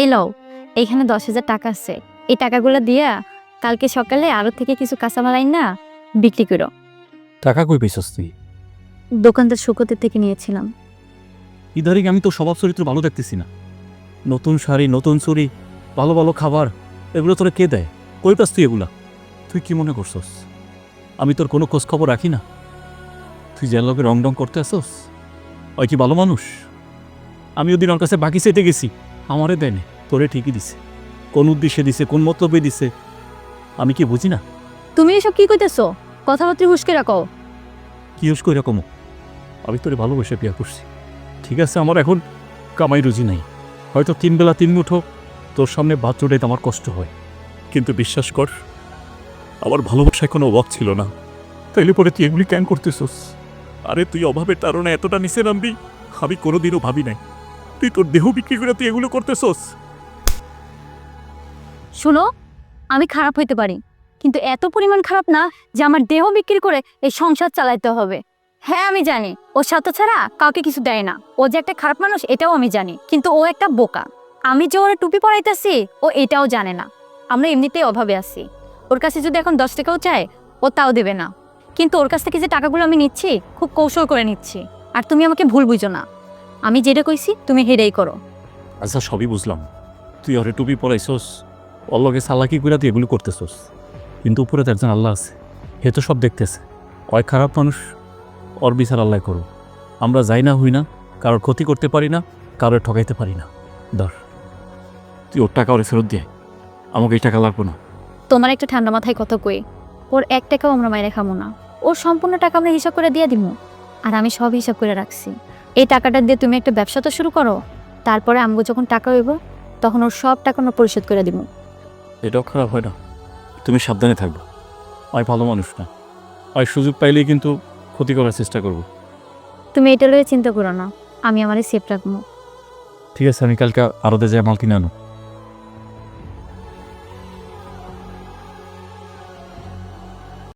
এই লও এইখানে দশ হাজার টাকা আছে। এই টাকাগুলো দিয়া কালকে সকালে আরও থেকে কিছু কাঁচামাল আইন না বিক্রি করো। টাকা কই পেয়েছস তুই? দোকানদার শুকোতে থেকে নিয়েছিলাম। ইদারিং আমি তো স্বভাব চরিত্র ভালো দেখতেছি না। নতুন শাড়ি নতুন চুরি ভালো ভালো খাবার এগুলো তোরে কে দেয়? কই পাস তুই এগুলা? তুই কি মনে করছস? আমি তোর কোনো খোঁজ খবর রাখি না। তুই যে লোকে রং ডং করতে আসস ওই কি ভালো মানুষ? আমি ওদিন ওর কাছে বাকি চেতে গেছি। আমারে দেয়নি তোরে ঠিকই দিছে। কোন উদ্দেশ্যে দিছে কোন মতলবে দিছে আমি কি বুঝি না? তুমি এসব কি কইতেছো? কথাবার্তা হুসকে রাখো। কি হুস করে রকম আমি তোরে ভালোবেসে বিয়া করছি। ঠিক আছে আমার এখন কামাই রুজি নাই। হয়তো তিন বেলা তিন মুঠো তোর সামনে ভাত চড়াইতে আমার কষ্ট হয়। কিন্তু বিশ্বাস কর আমার ভালোবাসায় কোনো অভাব ছিল না। তাইলে পরে তুই এগুলি ক্যান করতেছস? আরে তুই অভাবের তারণে এতটা নিচে নামবি আমি কোনোদিনও ভাবি নাই। তুই তোর দেহ বিক্রি করে তুই এগুলো করতেছস? শুনো, আমি খারাপ হইতে পারি, কিন্তু এত পরিমাণ খারাপ না যে আমার দেহ বিক্রি করে এই সংসার চালাইতে হবে। হ্যাঁ আমি জানি, ও সাথে ছাড়া কাউকে কিছু দেয় না। ও যে একটা খারাপ মানুষ, এটাও আমি জানি, কিন্তু ও একটা বোকা। আমি যে ওরা টুপি পরাইতেছি, ও এটাও জানে না। আমরা এমনিতেই অভাবে আছি। ওর কাছে যদি এখন দশ টাকাও চায়, ও তাও দেবে না। কিন্তু ওর কাছ থেকে যে টাকাগুলো আমি নিচ্ছি, খুব কৌশল করে নিচ্ছি। আর তুমি আমাকে ভুল বুঝো না। আমি যেটা কইছি তুমি হেরেই করো। আচ্ছা সবই বুঝলাম। তুই ওরে টুপি পরাইছস ওর লগে সালাকি কইরা তুই এগুলো করতেছস। কিন্তু উপরে তো একজন আল্লাহ আছে হে তো সব দেখতেছে। কয় খারাপ মানুষ ওর বিচার আল্লাহ করো। আমরা যাই না হই না কারোর ক্ষতি করতে পারি না কারোর ঠকাইতে পারি না। ধর। তুই ওর টাকা ওরে ফেরত দিয়ে আমাকে এই টাকা লাগবো না। তোমার একটা ঠান্ডা মাথায় কথা কই ওর এক টাকাও আমরা মাইরে খামো না। ওর সম্পূর্ণ টাকা আমরা হিসাব করে দিয়ে দিব আর আমি সব হিসাব করে রাখছি। এই টাকাটা দিয়ে তুমি একটা ব্যবসা তো শুরু করো। তারপরে আমগো যখন টাকা হইব তখন ওর সব টাকা আমরা পরিশোধ করে দিব। এটাও খারাপ হয় না। তুমি সাবধানে থাকবে। আমি ভালো মানুষ না। আমি সুযোগ পাইলেই কিন্তু ক্ষতি করার চেষ্টা করব। তুমি এটা লয়ে চিন্তা করো না। আমি আমারে সেফ রাখব। ঠিক আছে আমি কালকে আরতে যাই মাল কিনে আনো।